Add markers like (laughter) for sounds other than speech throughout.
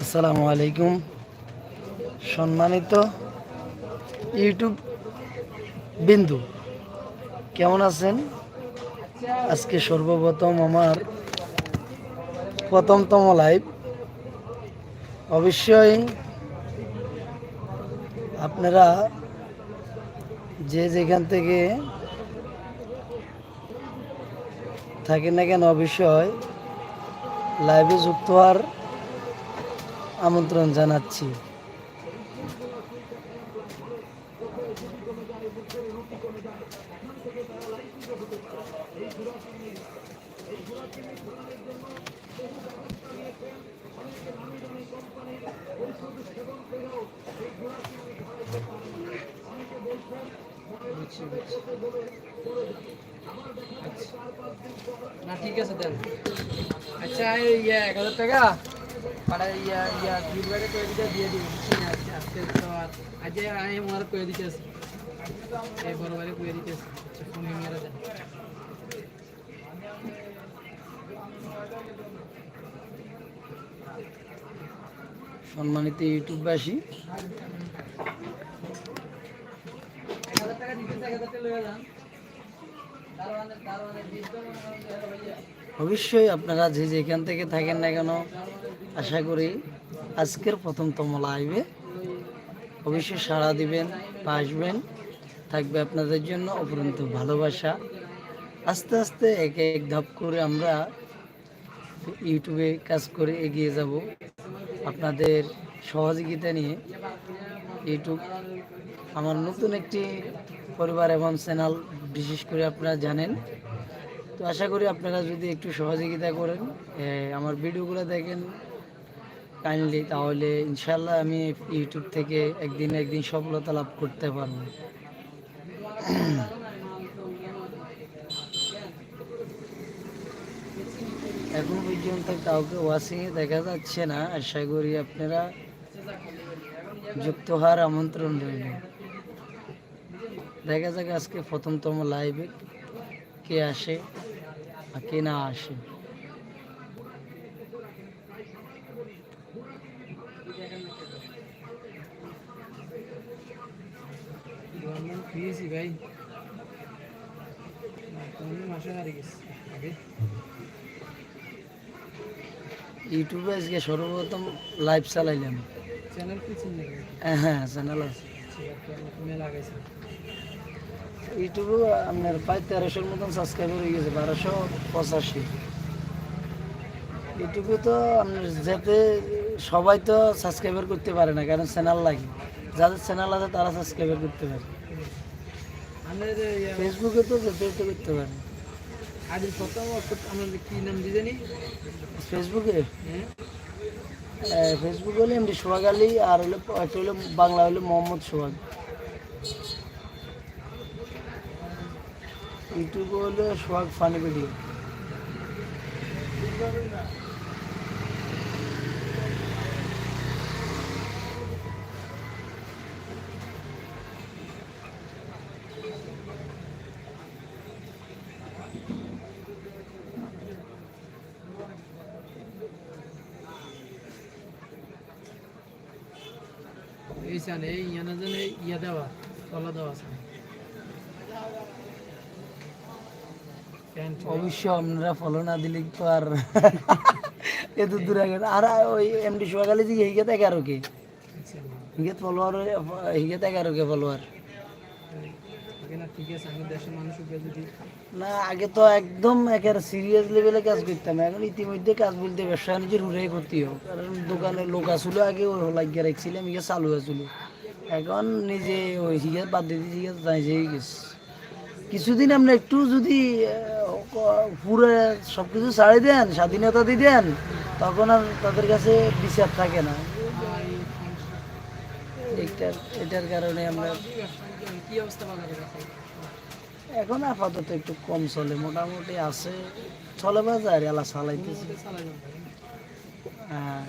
আসসালামু আলাইকুম। সম্মানিত ইউটিউব বিন্দু, কেমন আছেন? আজকে সর্বপ্রথম আমার প্রথমতম লাইভ অবশ্যই আপনারা যে যেখান থেকে থাকেন না কেন অবশ্যই লাইভে যুক্ত হওয়ার আমন্ত্রণ জানাচ্ছি। না ঠিক আছে দেন আচ্ছা এই ইয়া এক হাজার টাকা পাড়া ইয়া ইয়া ফিডব্যাকে করে দিতে দিয়ে দিবি বুঝছি না আজকে আজকে তো আর আজ আমি আমার করে দিতে আসি এই বড় বাড়ি করে দিতে আসি আচ্ছা ফোন মেরে দেন সম্মানিত ইউটিউববাসী এক হাজার টাকা দিতেছে এক হাজার টাকা লয়ে যান দারোয়ানের দারোয়ানের বিশ জন মনে করেন যে হলো ভাইয়া অবশ্যই আপনারা যে যেখান থেকে থাকেন না কেন, আশা করি আজকের প্রথমতম লাইভে অবশ্যই সাড়া দিবেন, বা আসবেন। থাকবে আপনাদের জন্য অপরন্ত ভালোবাসা। আস্তে আস্তে এক এক ধাপ করে আমরা ইউটিউবে কাজ করে এগিয়ে যাব। আপনাদের সহযোগিতা নিয়ে। ইউটিউব আমার নতুন একটি পরিবার এবং চ্যানেল বিশেষ করে আপনারা জানেন। তো আশা করি আপনারা যদি একটু সহযোগিতা করেন আমার ভিডিওগুলো দেখেন কাইন্ডলি, তাহলে ইনশাল্লাহ আমি ইউটিউব থেকে একদিন একদিন সফলতা লাভ করতে পারব। এখন পর্যন্ত কাউকে ওয়াশিংয়ে দেখা যাচ্ছে না, আশা করি আপনারা যুক্ত হওয়ার আমন্ত্রণ রইল। দেখা যাক আজকে প্রথমতম লাইভে কে আসে আর কে না আসে। ভাই। মাসে হারিয়ে গেছি আগে। ইউটিউবে আজকে সর্বপ্রথম লাইভ চালাইলাম। চ্যানেল কি হ্যাঁ, হ্যাঁ চ্যানেল আছে। লাগাইছে ইউটিউবে আপনার প্রায় তেরোশোর মতন সাবস্ক্রাইবার হয়ে গেছে বারোশো পঁচাশি। ইউটিউবে তো আপনার যাতে সবাই তো সাবস্ক্রাইবার করতে পারে না কারণ চ্যানেল লাগে। যাদের চ্যানেল আছে তারা সাবস্ক্রাইবার করতে পারে। ফেসবুকে তো যেতে করতে পারে। আদিল প্রথম আমাদের কি নাম দিয়ে জানি ফেসবুকে ফেসবুক হলো এমনি সোহাগ আলী আর হলো একটা হলো বাংলা হলো মোহাম্মদ সোহাগ। ইউটিউব হলো সোহাগ ফানি ভিডিও এই চান এই ইয়ানা যেন ইয়া দেওয়া, তলা দেওয়া প্যান্ট অবশ্য আপনারা ফলো না দিলে তো আর (laughs) এত দূর আগে আর ওই এমডি সোহাগ আলী জি হিগেত এগারো কে হিগেত ফলোয়ার হিগেত এগারো কে ফলোয়ার না আগে তো একদম একেবারে সিরিয়াস লেভেলে কাজ করতাম। এখন ইতিমধ্যে কাজ বলতে ব্যবসা নিজের হুড়াই করতে হোক কারণ দোকানে লোক আসলো আগে ওই লাগিয়ে রাখছিলাম ইয়ে চালু আছিল এখন নিজে ওই হিগে বাদ দিয়ে হিগে যাই যাই গেছে। কিছুদিন আমরা একটু যদি পুরো সব কিছু ছাড়ি দেন, স্বাধীনতা দিয়ে দেন, তখন আর তাদের কাছে বিচার থাকে না। এটার এটার কারণে আমরা এখন আপাতত একটু কম চলে, মোটামুটি আছে। চলে বাজার এলা চালাইতেছি। হ্যাঁ।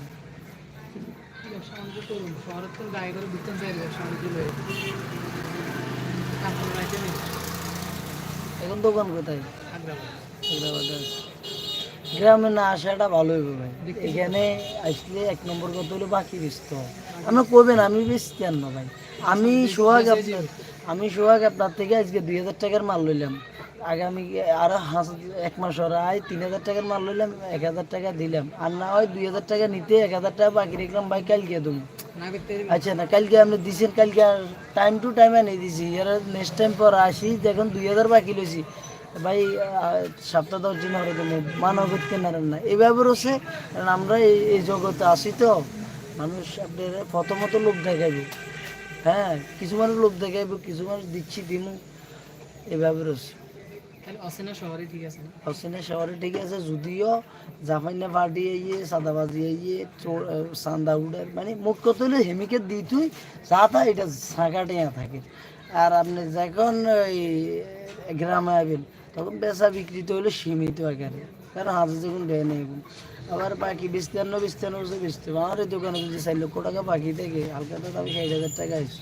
এখন দোকান কোথায়? গ্রামে না আসাটা ভালো হইবে ভাই। এখানে আসলে এক নম্বর কথা হলো বাকি হয় আপনি করবেন আমি বেচতে আর না ভাই। আমি সোহাগ আপনার আমি সোহাগ আপনার থেকে আজকে দুই হাজার টাকার মাল লইলাম। আগামী আরও হাঁস এক মাস ওর আয়, তিন হাজার টাকার মাল লইলাম, এক হাজার টাকা দিলাম। আর না হয় দুই হাজার টাকা নিতে এক হাজার টাকা বাকি রাখলাম, ভাই কালকে দেবো। আচ্ছা না, কালকে আপনি দিছেন, কালকে টাইম টু টাইম এনে দিছি। এর নেক্সট টাইম পর আসি, দেখুন দুই হাজার বাকি লইছি। ভাই সপ্তাহ দশ দিন হরে দেবো মানব করতে নারেন না এইভাবে রয়েছে কারণ আমরা এই এই জগতে আসি তো মানুষ আপনার প্রথমত লোক দেখাইবে। হ্যাঁ কিছু মানুষ লোক দেখাইবে কিছু মানুষ দিচ্ছি দিমু। এইভাবে রয়েছে অচেনা শহরে ঠিক আছে না? শহরে ঠিক আছে যদিও পার্টি সাদাবাজি উড়ার মানে হলে হেমিকে দিই তুই যা তা এটা সাঁকাটে থাকে। আর আপনি যখন ওই গ্রামে আবেন তখন বেচা বিক্রি তো হলে সীমিত আকারে। কারণ হাতে যখন দেয় নেই। আবার বাকি বিস্তান্ন বিস্তান্ন বছর হবে। আমার দোকানে যদি চার লক্ষ টাকা বাকি থেকে। হালকাতে আমি ষাট হাজার টাকা আছে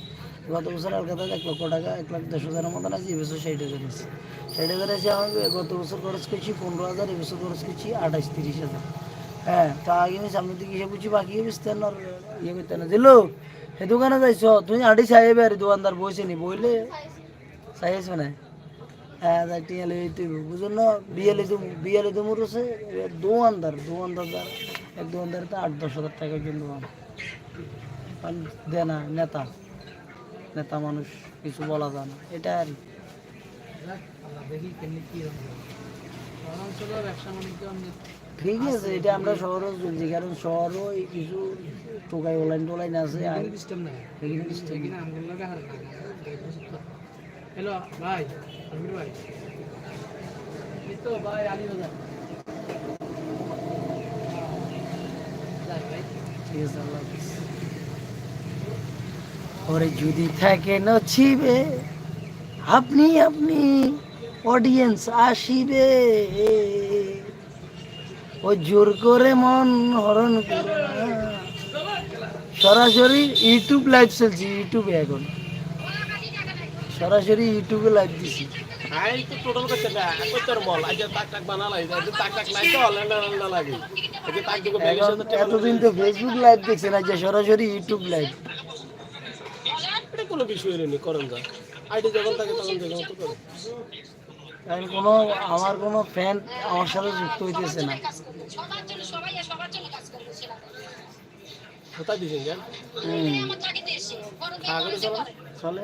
গত বছর হালকাতে এক লক্ষ টাকা, এক লাখ দশ হাজারের মতন আছে এই বছর ষাট হাজার আছে ষাট হাজার আছে আমি গত বছর খরচ করছি পনেরো হাজার এবছর খরচ করছি আঠাশ, তিরিশ হাজার। হ্যাঁ তা আগে আমি সামনের দিকে হিসাব করছি, বাকি বিস্তান্ন ইয়ে করতে না। দিল সে দোকানে যাইছ? তুমি আড়ি চাইবে, আর দোকানদার বসে নি, বইলে? চাইছ না হ্যাঁ টিয়া লই তুই বুঝুন বিয়ালে বিয়ালে যার এক তো আট দশ হাজার টাকা কিন্তু দে না নেতা নেতা মানুষ কিছু বলা যায় না এটা আর ঠিক আছে এটা আমরা শহরও চলছি কারণ শহরও কিছু টোকাই ওলাইন টোলাইন আছে আর হ্যালো, ভাই আমির ভাই। তো ভাই, আলী বাজার। ওরে যদি থাকে নছিবে, আপনি আপনি অডিয়েন্স আসিবে। ও জোর করে মন হরণ সরাসরি ইউটিউব লাইভ চলছে ইউটিউবে এখন। সরাসরি ইউটিউবে লাইভ দিছি। আই তো টোটাল করতে না। কইতার মল আজ তাক তাক বানালাই আজ তাক তাক লাই তো অনলাইন অনলাইন লাগে। আজ এতদিন তো ফেসবুক লাইভ দেখছে না যে সরাসরি ইউটিউব লাইভ এটা কোনো বিষয় নেই করেন যা। আইডি যখন থাকে তখন দেখে মতো করে। কারণ কোনো আমার কোনো ফ্যান আমার সাথে যুক্ত হইতেছে না। সবার জন্য সবাই সবার জন্য কাজ করবে কোথায় হুম, কাগজে কলেজে চলা।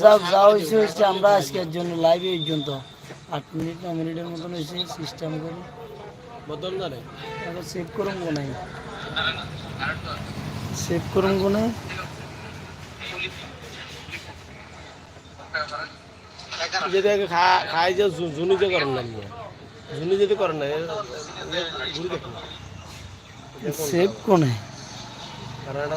যাও যাও হয়েছে হয়েছে আমরা আজকের জন্য লাইভে পর্যন্ত আট মিনিট ন মিনিটের মতন হয়েছে সিস্টেম করে বদল না রে এবার সেভ করুন কোনাই সেভ করুন কোনাই যদি আগে খা খাই যে জু- জুনি যে করেন না জুনি যদি করেন না এ- এ ঘুরে সেভ কোনাই কারণ